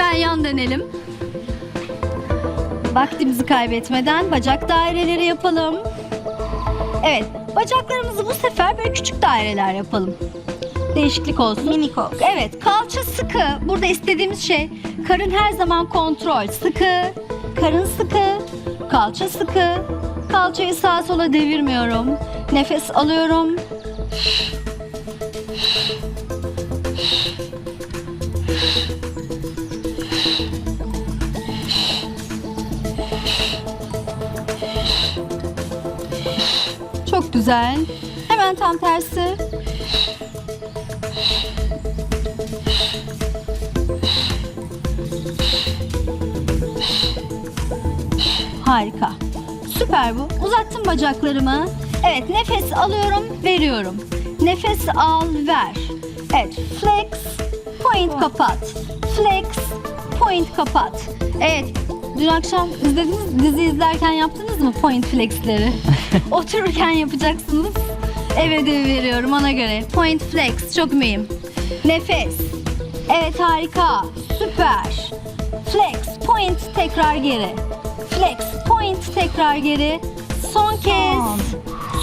Hemen yan dönelim. Vaktimizi kaybetmeden bacak daireleri yapalım. Evet, bacaklarımızı bu sefer böyle küçük daireler yapalım. Değişiklik olsun. Minik olsun. Evet, kalça sıkı. Burada istediğimiz şey karın her zaman kontrol. Sıkı, karın sıkı, kalça sıkı. Kalçayı sağa sola devirmiyorum. Nefes alıyorum. Güzel. Hemen tam tersi. Harika. Süper bu. Uzattım bacaklarımı. Evet nefes alıyorum, veriyorum. Nefes al, ver. Evet flex, point kapat. Flex, point kapat. Evet dün akşam izlediniz, dizi izlerken yaptınız mı point flexleri? Otururken yapacaksınız. Ev ödevi veriyorum ona göre. Point flex çok mühim. Nefes. Evet harika. Süper. Flex, point tekrar geri. Flex, point tekrar geri. Son kez.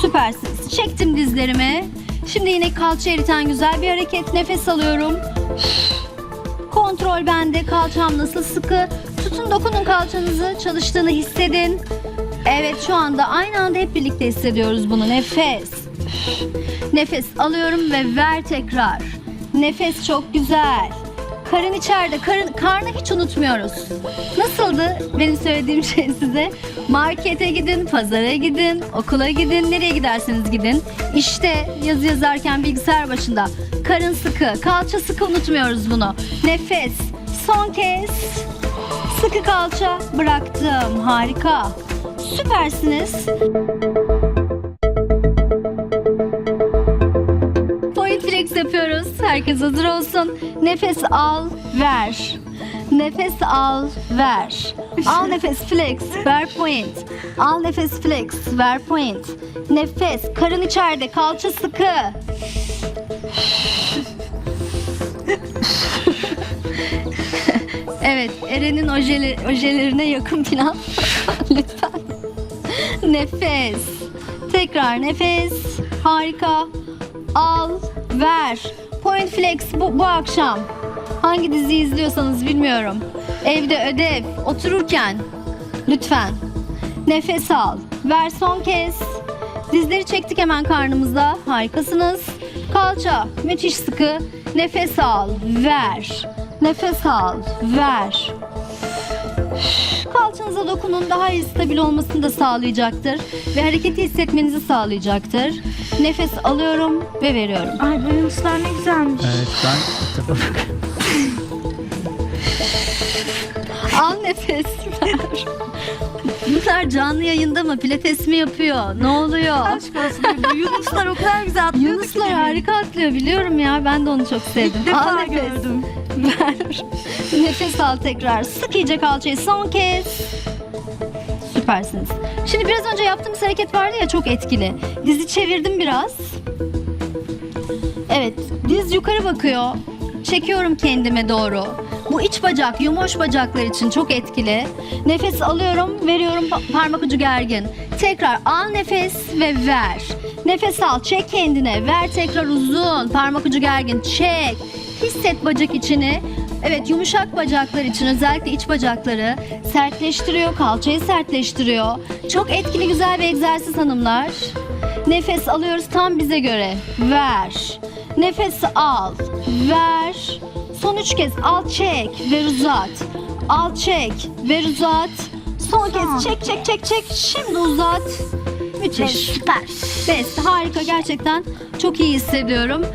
Süpersiniz. Çektim dizlerimi. Şimdi yine kalça eriten güzel bir hareket. Nefes alıyorum. Kontrol bende. Kalçam nasıl sıkı. Tutun dokunun kalçanızı. Çalıştığını hissedin. Evet şu anda aynı anda hep birlikte hissediyoruz bunu. Nefes. Nefes alıyorum ve ver tekrar. Nefes çok güzel. Karın içeride. Karın, karnı hiç unutmuyoruz. Nasıldı benim söylediğim şey size? Markete gidin, pazara gidin, okula gidin, nereye giderseniz gidin. İşte yazı yazarken bilgisayar başında. Karın sıkı, kalça sıkı unutmuyoruz bunu. Nefes. Son kez. Sıkı kalça bıraktım. Harika. Süpersiniz. Point flex yapıyoruz. Herkes hazır olsun. Nefes al, ver. Nefes al, ver. Al nefes flex, ver point. Al nefes flex, ver point. Nefes, karın içeride, kalça sıkı. Evet, Eren'in ojeli, ojelerine yakın plan. Lütfen. Nefes. Tekrar nefes. Harika. Al, ver. Point flex bu, bu akşam. Hangi diziyi izliyorsanız bilmiyorum. Evde ödev, otururken. Lütfen. Nefes al. Ver son kez. Dizleri çektik hemen karnımıza. Harikasınız. Kalça müthiş sıkı. Nefes al. Ver. Nefes al. Ver. Kalçanıza dokunun daha iyi stabil olmasını da sağlayacaktır. Ve hareketi hissetmenizi sağlayacaktır. Nefes alıyorum ve veriyorum. Ay bu yunuslar ne güzelmiş. Evet ben Al nefes ver. Bunlar canlı yayında mı? Pilates mi yapıyor? Ne oluyor? Aşk olsun. Yunuslar o kadar güzel atlıyor Yunuslar harika atlıyor biliyorum ya. Ben de onu çok sevdim. İlk al defa nefes. gördüm. Ver. nefes al tekrar. Sık iyice kalçayı son kez. Süpersiniz. Şimdi biraz önce yaptığımız hareket vardı ya çok etkili. Dizi çevirdim biraz. Evet, diz yukarı bakıyor. Çekiyorum kendime doğru. Bu iç bacak, yumuş bacaklar için çok etkili. Nefes alıyorum, veriyorum pa- parmak ucu gergin. Tekrar al nefes ve ver. Nefes al, çek kendine, ver tekrar uzun, parmak ucu gergin, çek. Hisset bacak içini. Evet yumuşak bacaklar için özellikle iç bacakları sertleştiriyor, kalçayı sertleştiriyor. Çok etkili güzel bir egzersiz hanımlar. Nefes alıyoruz tam bize göre. Ver. Nefes al. Ver. Son üç kez al çek ve uzat. Al çek ve uzat. Son kez çek çek çek çek. Şimdi uzat. Müthiş. Süper. Best. Harika gerçekten. Çok iyi hissediyorum.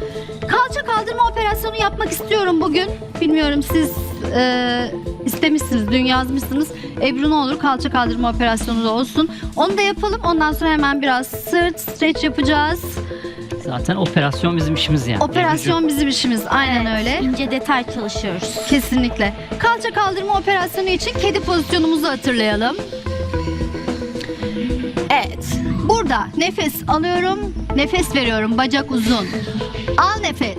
Kalça kaldırma operasyonu yapmak istiyorum bugün. Bilmiyorum siz e, istemişsiniz, dün yazmışsınız. Ebru ne olur kalça kaldırma operasyonu da olsun. Onu da yapalım. Ondan sonra hemen biraz sırt stretch yapacağız. zaten operasyon bizim işimiz yani. Operasyon bizim işimiz. Aynen öyle. İnce detay çalışıyoruz. Kesinlikle. Kalça kaldırma operasyonu için kedi pozisyonumuzu hatırlayalım. Evet. Burada nefes alıyorum, nefes veriyorum. Bacak uzun. Al nefes.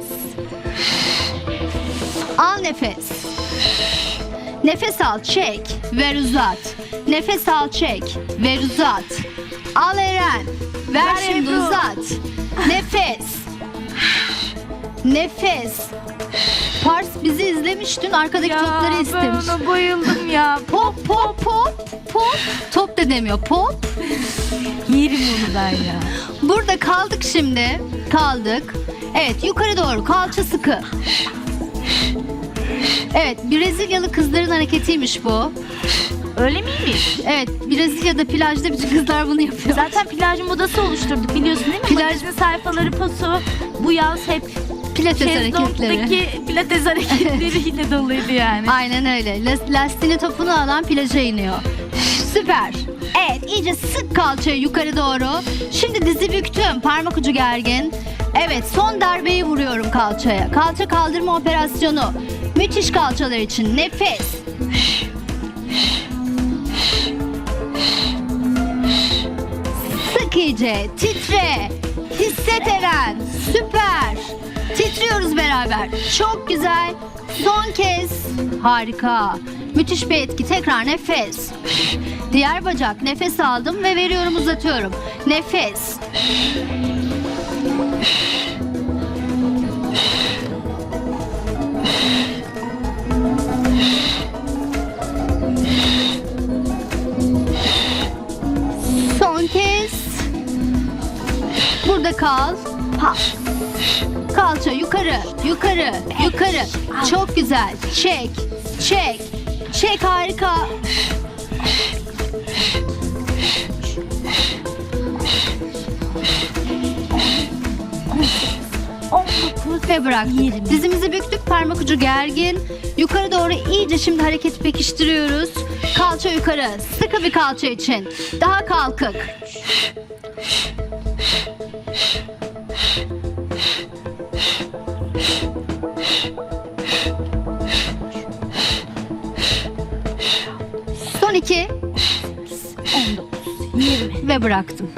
Al nefes. Nefes al, çek, ver uzat. Nefes al, çek, ver uzat. Al Eren, ver, Ver şimdi Ebru. uzat. Nefes. Nefes. Pars bizi izlemiş dün arkadaki topları istemiş. ben ona bayıldım ya. Pop pop pop pop. Top da demiyor pop. Yerim onu ben ya. Burada kaldık şimdi. Kaldık. Evet yukarı doğru kalça sıkı. Evet Brezilyalı kızların hareketiymiş bu. Öyle miymiş? Evet Brezilya'da plajda bütün kızlar bunu yapıyor. Zaten plaj modası oluşturduk biliyorsun değil mi? Plaj- Magazin sayfaları posu bu yaz hep Pilates hareketleri. pilates hareketleriyle doluydu yani. Aynen öyle. Las- Lastiğini topunu alan plaja iniyor. Süper. Evet iyice sık kalçayı yukarı doğru. Şimdi dizi büktüm. Parmak ucu gergin. Evet son darbeyi vuruyorum kalçaya. Kalça kaldırma operasyonu. Müthiş kalçalar için. Nefes. Sık iyice. Titre. Hisset Eren. Süper. Titriyoruz beraber. Çok güzel. Son kez. Harika. Müthiş bir etki. Tekrar nefes. Diğer bacak. Nefes aldım ve veriyorum uzatıyorum. Nefes. Son kez. Burada kal. Ha. Kalça yukarı, yukarı, yukarı. Çok güzel. Çek, çek, çek harika. Ve bırak. Dizimizi büktük, parmak ucu gergin. Yukarı doğru iyice şimdi hareketi pekiştiriyoruz. Kalça yukarı, sıkı bir kalça için. Daha kalkık. Son iki. 19, 20. Ve bıraktım.